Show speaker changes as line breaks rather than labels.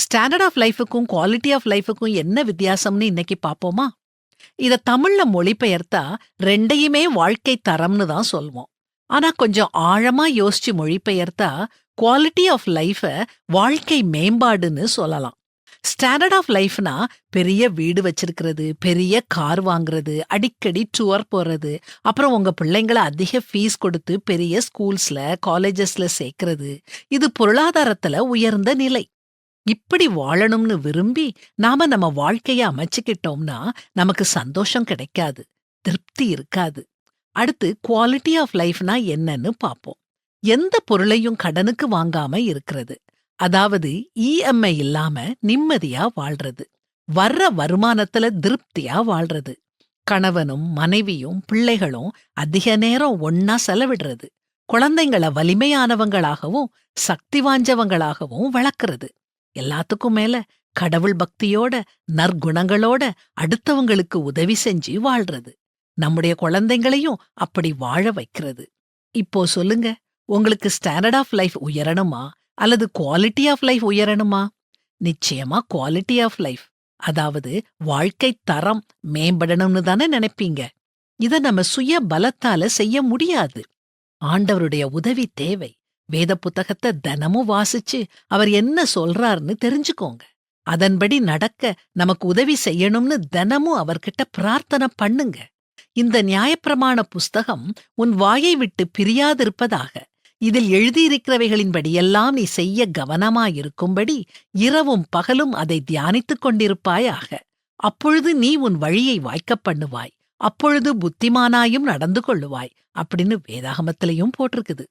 Standard of லைஃபுக்கும் quality of லைஃபுக்கும் என்ன வித்தியாசம்னு இன்னைக்கு பாப்போமா இத தமிழ்ல மொழிபெயர்த்தா ரெண்டையுமே வாழ்க்கை தரம்னு தான் சொல்வோம். ஆனா கொஞ்சம் ஆழமா யோசிச்சு மொழிபெயர்த்தா குவாலிட்டி ஆஃப் லைஃப வாழ்க்கை மேம்பாடுன்னு சொல்லலாம். ஸ்டாண்டர்ட் ஆஃப் லைஃப்னா பெரிய வீடு வச்சிருக்கிறது பெரிய கார் வாங்குறது அடிக்கடி டூர் போறது அப்புறம் உங்க பிள்ளைங்கள அதிக ஃபீஸ் கொடுத்து பெரிய ஸ்கூல்ஸ்ல காலேஜஸ்ல சேர்க்கறது. இது பொருளாதாரத்துல உயர்ந்த நிலை. இப்படி வாழணும்னு விரும்பி நாம நம்ம வாழ்க்கைய அமைச்சுக்கிட்டோம்னா நமக்கு சந்தோஷம் கிடைக்காது திருப்தி இருக்காது. அடுத்து குவாலிட்டி ஆஃப் லைஃப்னா என்னன்னு பார்ப்போம். எந்த பொருளையும் கடனுக்கு வாங்காம இருக்கிறது. அதாவது இஎம்ஐ இல்லாம நிம்மதியா வாழ்றது. வர்ற வருமானத்துல திருப்தியா வாழ்றது. கணவனும் மனைவியும் பிள்ளைகளும் அதிக நேரம் ஒன்னா செலவிடுறது. குழந்தைங்கள வலிமையானவங்களாகவும் சக்தி வாஞ்சவங்களாகவும் வளர்க்கறது. எல்லாத்துக்கும் மேல கடவுள் பக்தியோட நற்குணங்களோட அடுத்தவங்களுக்கு உதவி செஞ்சு வாழ்றது. நம்முடைய குழந்தைங்களையும் அப்படி வாழ வைக்கிறது. இப்போ சொல்லுங்க உங்களுக்கு ஸ்டாண்டர்ட் ஆஃப் லைஃப் உயரணுமா? அல்லது குவாலிட்டி ஆஃப் லைஃப் உயரணுமா? நிச்சயமா குவாலிட்டி ஆஃப் லைஃப் அதாவது வாழ்க்கை தரம் மேம்படணும்னு தானே நினைப்பீங்க. இத நம்ம சுய பலத்தால செய்ய முடியாது. ஆண்டவருடைய உதவி தேவை. வேத புத்தகத்தை தினமும் வாசிச்சு அவர் என்ன சொல்றாருன்னு தெரிஞ்சுக்கோங்க. அதன்படி நடக்க நமக்கு உதவி செய்யணும்னு தினமும் அவர்கிட்ட பிரார்த்தனை பண்ணுங்க. இந்த நியாயப்பிரமாண புஸ்தகம் உன் வாயை விட்டு பிரியாதிருப்பதாக இதில் எழுதியிருக்கிறவைகளின்படியெல்லாம் நீ செய்ய கவனமாயிருக்கும்படி இரவும் பகலும் அதை தியானித்துக் கொண்டிருப்பாயாக. அப்பொழுது நீ உன் வழியை வாய்க்கப் பண்ணுவாய். அப்பொழுது புத்திமானாயும் நடந்து கொள்ளுவாய். அப்படின்னு வேதாகமத்திலையும் போட்டிருக்குது.